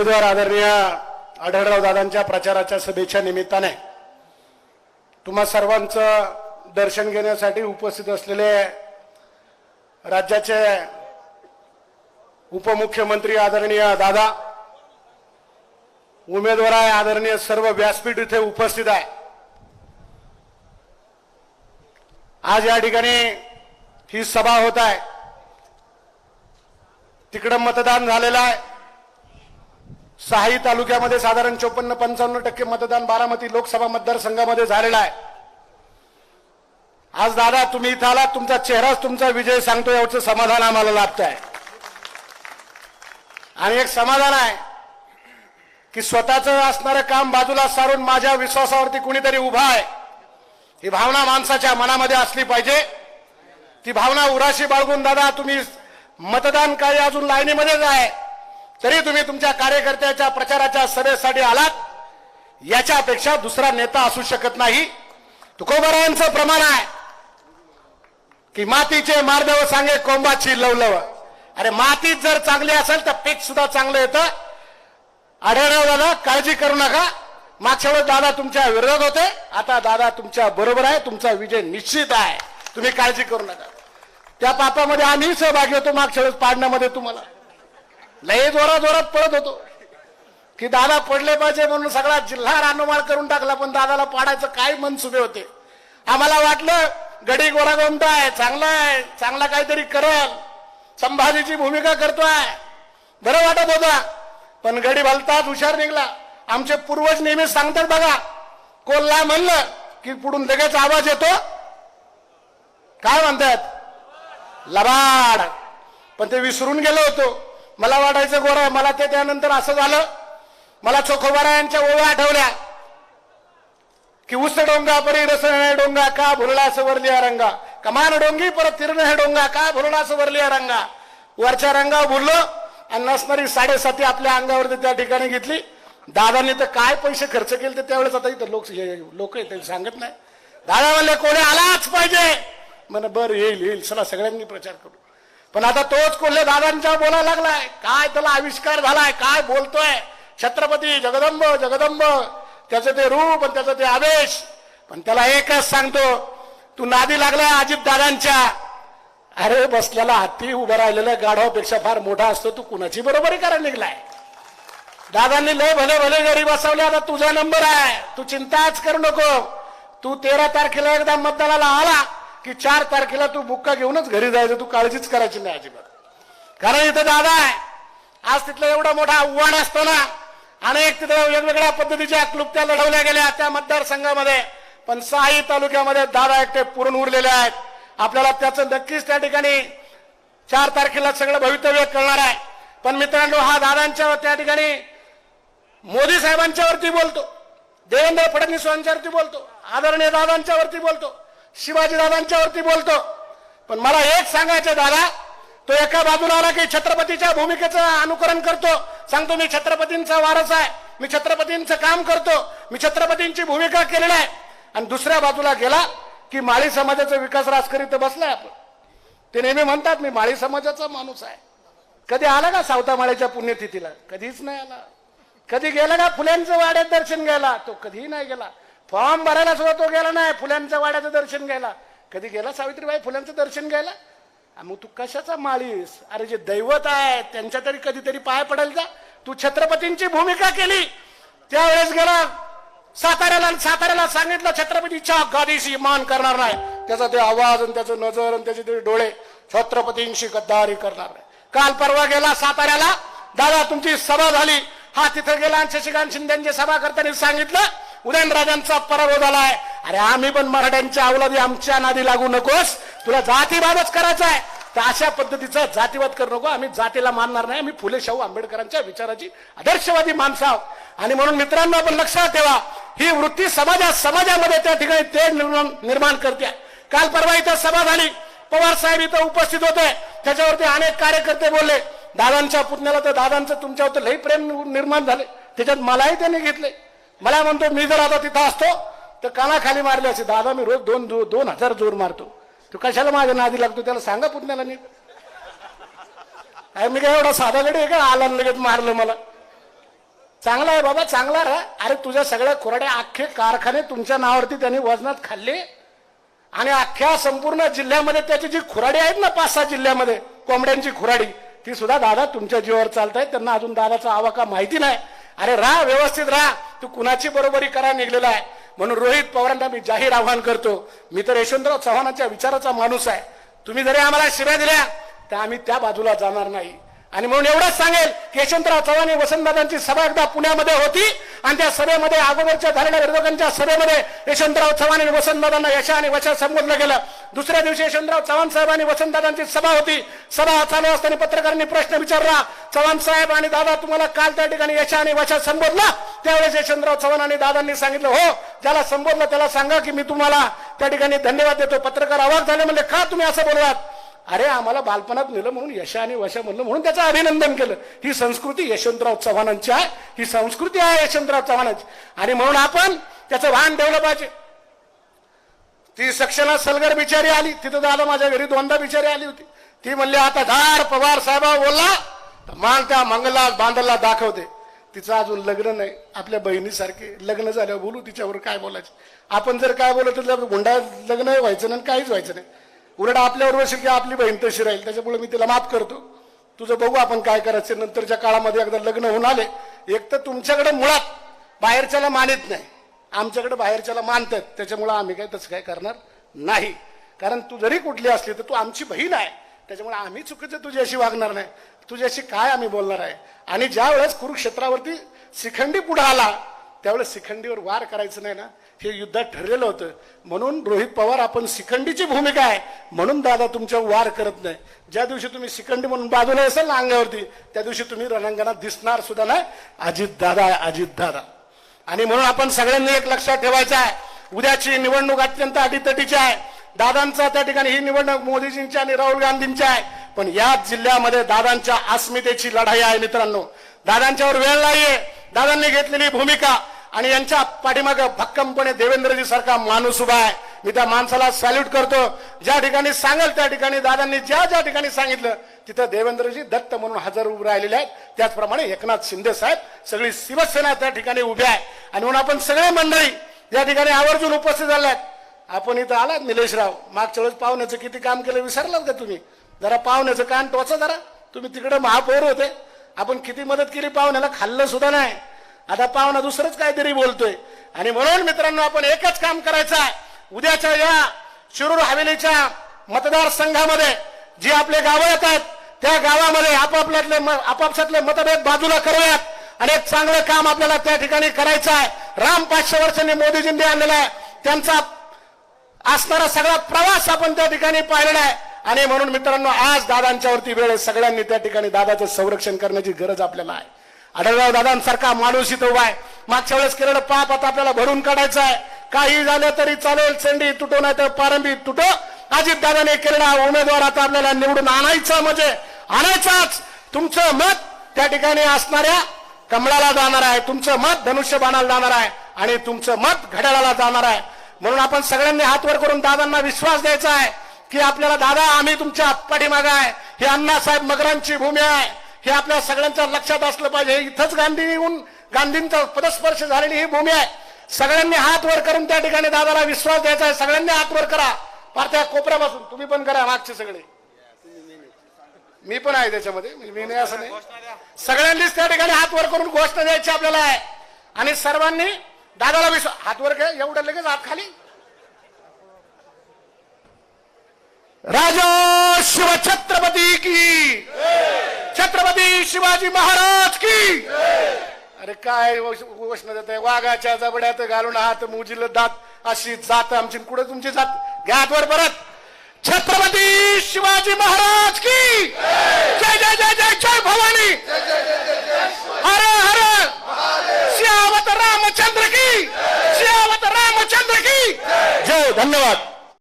उमेदवार आदरणीय आढळराव दादांच्या प्रचाराच्या सभेच्या निमित्ताने तुम्हा सर्वांचं दर्शन घेण्यासाठी उपस्थित असलेले राज्याचे उपमुख्यमंत्री आदरणीय दादा उमेदवार आहे आदरणीय सर्व व्यासपीठ इथे उपस्थित आहे. आज या ठिकाणी ही सभा होत आहे. तिकडं मतदान झालेलं आहे. सहाही तालुक्यामध्ये साधारण चोपन्न पंचावन्न टक्के मतदान बारामती लोकसभा मतदारसंघामध्ये झालेलं आहे. आज दादा तुम्ही इथं आला तुमचा चेहराच तुमचा विजय सांगतो यावरचं समाधान आम्हाला लाभत आहे आणि एक समाधान आहे की स्वतःचं असणारं काम बाजूला सारून माझ्या विश्वासावरती कुणीतरी उभा आहे. ही भावना माणसाच्या मनामध्ये असली पाहिजे. ती भावना उराशी बाळगून दादा तुम्ही मतदान कार्य अजून लाईनीमध्येच आहे. तरी तुम्ही तुमच्या कार्यकर्त्याच्या प्रचाराच्या सभेसाठी आलात. याच्यापेक्षा दुसरा नेता असू शकत नाही. तुकोबरायांचं प्रमाण आहे. की मातीचे मार्दव सांगे कोंबाची लवलव. अरे मातीत जर चांगली असेल तर पीक सुद्धा चांगलं येतं. आढळराव दादा काळजी करू नका. मागच्या वेळेस दादा तुमच्या विरोधात होते. आता दादा तुमच्या बरोबर आहे. तुमचा विजय निश्चित आहे. तुम्ही काळजी करू नका. त्या पापामध्ये आम्ही सहभागी होतो मागच्या वेळेस पाडण्यामध्ये तुम्हाला. लय जोरा जोरात पळत होतो. की दादा पडले पाहिजे म्हणून सगळा जिल्हा रानोमाळ करून टाकला पण दादाला पाडायचं काय मनसुबे होते. आम्हाला वाटलं गडी गोरा गोमटा आहे चांगला आहे चांगला काहीतरी करल. संभाजीची भूमिका करतोय. बरं वाटत होता पण गडी भलताच हुशार निघला. आमचे पूर्वज नेहमी सांगतात बघा कोल्हा म्हणलं की पुढून लगेच आवाज येतो? काय म्हणतात? लबाड. पण ते विसरून गेलो होतो. मला वाटायचं गोरा मला ते त्यानंतर असं झालं. मला चोखोबारा यांच्या ओव्या आठवल्या. की उस डोंगा परी रसण डोंगा का भुरला सवरली रंगा? कमान डोंगी परत तिरण हे डोंगा का भुरला सवरली रंगा? वरच्या रंगा भुरलो आणि नसणारी साडेसाती आपल्या अंगावरती त्या ठिकाणी घेतली. दादांनी तर काय पैसे खर्च केले ते त्यावेळेस आता इथं लोक लोक येते सांगत नाही. दादा म्हणले कोणी आलाच पाहिजे. म्हणे बरं येईल येईल. चला सगळ्यांनी प्रचार करू. पण आता तोच कोल्हे दादांच्या बोलायला लागलाय. काय त्याला आविष्कार झालाय काय बोलतोय? छत्रपती जगदंब जगदंब. त्याचं ते रूप आणि त्याचं ते आवेश. पण त्याला एकच सांगतो तू नादी लागलाय अजित दादांच्या. अरे बसलेला हत्ती उभं राहिलेला गाढवापेक्षा फार मोठा असतो तू कुणाची बरोबरी करायला निघलाय? दादांनी लय भले भले घरी बसवले आता तुझा नंबर आहे. तू चिंताच करू नको. तू तेरा तारखेला एकदा मतदानाला आला. की चार तारखेला तू बुक्का घेऊनच घरी जायचं तू काळजीच करायची नाही अजिबात. कारण इथं दादा आहे. आज तिथलं एवढा मोठा आव्हान असतो ना अनेक तिथं वेगवेगळ्या पद्धतीच्या क्लुप्त्या लढवल्या गेल्या त्या मतदारसंघामध्ये. पण साई तालुक्यामध्ये दादा एकटे पुरून उरलेले आहेत. आपल्याला त्याचं नक्कीच त्या ठिकाणी चार तारखेला सगळं भवितव्य कळणार आहे. पण मित्रांनो हा दादांच्या त्या ठिकाणी मोदी साहेबांच्या वरती बोलतो. देवेंद्र फडणवीस यांच्यावरती बोलतो. आदरणीय दादांच्या वरती बोलतो. शिवाजीदादांच्यावरती बोलतो. पण मला एक सांगायचं दादा तो एका बाजूला आला की छत्रपतीच्या भूमिकेचं अनुकरण करतो. सांगतो मी छत्रपतींचा वारस आहे. मी छत्रपतींचं काम करतो. मी छत्रपतींची भूमिका केलेली आहे. आणि दुसऱ्या बाजूला गेला की माळी समाजाचा विकास राजकरी तर बसलाय आपण. ते नेहमी म्हणतात मी माळी समाजाचा माणूस आहे. कधी आला का सावता पुण्यतिथीला? कधीच नाही आला. कधी गेला का फुल्यांचं वाड्यात दर्शन घ्यायला? तो कधीही नाही गेला. फॉर्म भरायला सुद्धा तो गेला नाही फुल्यांच्या वाड्याचं दर्शन घ्यायला. कधी गेला सावित्रीबाई फुल्यांचं दर्शन घ्यायला? मग तू कशाचा माळीस? अरे जे दैवत आहे त्यांच्या तरी कधीतरी पाय पडेल का? तू छत्रपतींची भूमिका केली. त्यावेळेस गेला साताऱ्याला आणि साताऱ्याला सांगितलं छत्रपतीच्या गादीशी मान करणार नाही. त्याचा ते आवाज आणि त्याचं नजर आणि त्याचे ते डोळे छत्रपतींशी गद्दारी करणार नाही. काल परवा गेला साताऱ्याला. दादा तुमची सभा झाली. हा तिथं गेला आणि शशिकांत शिंदेची सभा करताना सांगितलं उदयनराजांचा पराभव झालाय. अरे आम्ही पण मराठ्यांच्या अवलादी आमच्या नादी लागू नकोस. तुला जातीवादच करायचा आहे. तर अशा पद्धतीचा जातीवाद करू नको. आम्ही जातीला मानणार नाही. आम्ही फुले शाहू आंबेडकरांच्या विचाराची आदर्शवादी माणसं आहोत. आणि म्हणून मित्रांनो आपण लक्षात ठेवा ही वृत्ती समाजा समाजामध्ये त्या ठिकाणी ते निर्माण निर्माण करते. काल परवा इथं सभा झाली. पवार साहेब इथं उपस्थित होते. त्याच्यावरती अनेक कार्यकर्ते बोलले. दादांच्या पुतण्याला तर दादांचं तुमच्यावर लई प्रेम निर्माण झाले. त्याच्यात मलाही त्यांनी घेतले. मला म्हणतो मी जर आता तिथं असतो तर कानाखाली मारले असे दादा मी रोज दोन दो- दोन हजार जोर मारतो. तू कशाला माझ्या नादी लागतो? त्याला सांगा पुतण्याला नीट. अरे मी काय एवढा साधा गडी आहे का? आला आणि लगेच मारलं मला. चांगला आहे बाबा चांगला रा अरे तुझ्या सगळ्या खुराड्या अख्खे कारखाने तुमच्या नावावरती त्यांनी वजनात खाल्ले. आणि अख्ख्या संपूर्ण जिल्ह्यामध्ये त्याची जी खुराडी आहेत ना पाच सहा जिल्ह्यामध्ये कोंबड्यांची खुराडी ती सुद्धा दादा तुमच्या जीवावर चालत आहे त्यांना अजून दादाचा आवाका माहिती नाही. अरे राहा व्यवस्थित राहा. तू कुणाची बरोबरी करा निघलेला आहे. म्हणून रोहित पवारांना मी जाहीर आव्हान करतो. मी तर यशवंतराव चव्हाणांच्या विचाराचा माणूस आहे. तुम्ही जरी आम्हाला शिव्या दिल्या तर आम्ही त्या बाजूला जाणार नाही. आणि म्हणून एवढंच सांगेल की यशवंतराव चव्हाण आणि वसंतदादांची सभा एकदा पुण्यामध्ये होती. आणि त्या सभेमध्ये अगोदरच्या झालेल्या विरोधकांच्या सभेमध्ये यशवंतराव चव्हाण आणि वसंतदादांना यशा आणि वशा संबोधलं गेलं. दुसऱ्या दिवशी यशवंतराव चव्हाण साहेब आणि वसंतदादांची सभा होती. सभा चालू असताना पत्रकारांनी प्रश्न विचारला. चव्हाण साहेब आणि दादा तुम्हाला काल त्या ठिकाणी यशा आणि वशा संबोधला. त्यावेळेस यशवंतराव चव्हाण आणि दादांनी सांगितलं हो ज्याला संबोधलं त्याला सांगा की मी तुम्हाला त्या ठिकाणी धन्यवाद देतो पत्रकार आवाज झाले म्हणजे का तुम्ही असं बोलवात अरे आम्हाला बालपणात नेलं म्हणून यशा आणि वशा म्हणलं म्हणून त्याचं अभिनंदन केलं. ही संस्कृती यशवंतराव चव्हाणांची आहे. ही संस्कृती आहे यशवंतराव चव्हाणांची. आणि म्हणून आपण त्याचं भान ठेवलं पाहिजे. ती सक्षणा सलगर बिचारी आली. तिथं दादा माझ्या घरी दोनदा बिचारी आली होती. ती म्हणली आता धार पवार साहेबा बोलला. तर मान त्या मंगला बांधला दाखवते. तिचं अजून लग्न नाही. आपल्या बहिणीसारखे लग्न झाल्यावर बोलू तिच्यावर काय बोलायचं. आपण जर काय बोलत तर गुंडा लग्न व्हायचं नाही आणि काहीच व्हायचं नाही. उलट आपल्याबरोबर की आपली बहीण तशी राहील. त्याच्यामुळे मी तिला माफ करतो. तुझं बघू आपण काय करायचं. नंतरच्या काळामध्ये एकदा लग्न होऊन आले. एक तर तुमच्याकडे मुळात बाहेरच्याला मानित नाही. आमच्याकडे बाहेरच्याला मानतात. त्याच्यामुळं आम्ही काय तसं काय करणार नाही. कारण तू जरी कुठली असली तर तू आमची बहीण आहे. त्याच्यामुळे आम्ही चुकीचं तुझ्याशी वागणार नाही. तुझ्याशी काय आम्ही बोलणार आहे? आणि ज्या वेळेस कुरुक्षेत्रावरती शिखंडी पुढे आला त्यावेळेस शिखंडीवर वार करायचं नाही ना? हे युद्धात ठरलेलं होतं. म्हणून रोहित पवार आपण शिखंडीची भूमिका आहे. म्हणून दादा तुमच्यावर वार करत नाही. ज्या दिवशी तुम्ही शिखंडी म्हणून बाजूला असेल ना अंगावरती त्या दिवशी तुम्ही रणांगणात दिसणार सुद्धा नाही. अजित दादा आहे अजित दादा. आणि म्हणून आपण सगळ्यांनी एक लक्षात ठेवायचं आहे. उद्याची निवडणूक अत्यंत अटीतटीची आहे. दादांचा त्या ठिकाणी ही निवडणूक मोदीजींची आणि राहुल गांधींची आहे. पण याच जिल्ह्यामध्ये दादांच्या अस्मितेची लढाई आहे मित्रांनो. दादांच्यावर वेळ नाहीये. दादांनी घेतलेली भूमिका आणि यांच्या पाठीमाग भक्कमपणे देवेंद्रजी सारखा माणूस उभा आहे. मी त्या माणसाला सॅल्यूट करतो. ज्या ठिकाणी सांगेल त्या ठिकाणी दादांनी ज्या ज्या ठिकाणी सांगितलं तिथं देवेंद्रजी दत्त म्हणून हजर उभे राहिलेले आहेत. त्याचप्रमाणे एकनाथ शिंदे साहेब सगळी शिवसेना त्या ठिकाणी उभी आहे. आणि म्हणून आपण सगळे मंडळी या ठिकाणी आवर्जून उपस्थित झाल्या आहेत. आपण इथं आलात निलेशराव. मागच्या वेळेस पाहुण्याचं किती काम केलं विसरलात का तुम्ही? जरा पाहुण्याचं कान टोचा जरा. तुम्ही तिकडे महापौर होते. आपण किती मदत केली पाहुण्याला? खाल्लं सुद्धा नाही. आता पाहुणा दुसरंच काहीतरी बोलतोय. आणि म्हणून मित्रांनो आपण एकच काम करायचं आहे. उद्याच्या या शिरूर हवेलीच्या मतदारसंघामध्ये जी आपले गावं येतात त्या गावामध्ये आपापल्यातले म- आपापसातले मतभेद बाजूला करूयात. आणि एक चांगलं काम आपल्याला त्या ठिकाणी करायचं आहे. राम पाचशे वर्षांनी मोदीजींनी आणलेला आहे. त्यांचा असणारा सगळा प्रवास आपण त्या ठिकाणी पाहिलेला आहे. आणि म्हणून मित्रांनो आज दादांच्यावरती वेळ आहे. सगळ्यांनी त्या ठिकाणी दादाचं संरक्षण करण्याची गरज आपल्याला आहे. आढळराव दादांसारखा माणूस इथं उभा आहे. मागच्या वेळेस केलेलं पाप आता आपल्याला भरून काढायचं आहे. काही झालं तरी चालेल चंडी तुटो नाही तर पारंबी तुटो. अजित दादाने केलेला उमेदवार आता आपल्याला निवडून आणायचा म्हणजे आणायचाच. तुमचं मत त्या ठिकाणी असणाऱ्या कमळाला जाणार आहे. तुमचं मत धनुष्यबाणाला जाणार आहे. आणि तुमचं मत घड्याळाला जाणार आहे. म्हणून आपण सगळ्यांनी हात वर करून दादांना विश्वास द्यायचा आहे की आपल्याला दादा आम्ही तुमच्या पाठीमाग आहे. हे अण्णासाहेब मगरांची भूमी आहे. हे आपल्या सगळ्यांच्या लक्षात असलं पाहिजे. इथंच गांधी येऊन गांधींचा पदस्पर्श झालेली ही भूमी आहे. सगळ्यांनी हात वर करून त्या ठिकाणी दादाला विश्वास द्यायचा आहे. सगळ्यांनी हात वर करा. पार त्या कोपऱ्यापासून. तुम्ही पण करा मागचे सगळे. मी पण आहे त्याच्यामध्ये. मी मी नाही असं नाही. सगळ्यांनीच त्या ठिकाणी हात वर करून घोषणा द्यायची आपल्याला आहे. आणि सर्वांनी दादाला विश्वास हात वर काय एवढं लगेच हात खाली. राजा शिव छत्रपती की. छत्रपती शिवाजी महाराज की. अरे काय घोषणा देत आहे वाघाच्या जबड्यात घालून हात मुजील दात. अशी जात आमची कुठे तुमची जात? घ्या हातवर परत. छत्रपती शिवाजी महाराज की. जय जय जय जय जय भवानी. हर हर. सियावत रामचंद्र की सियावत रामचंद्र की जय धन्यवाद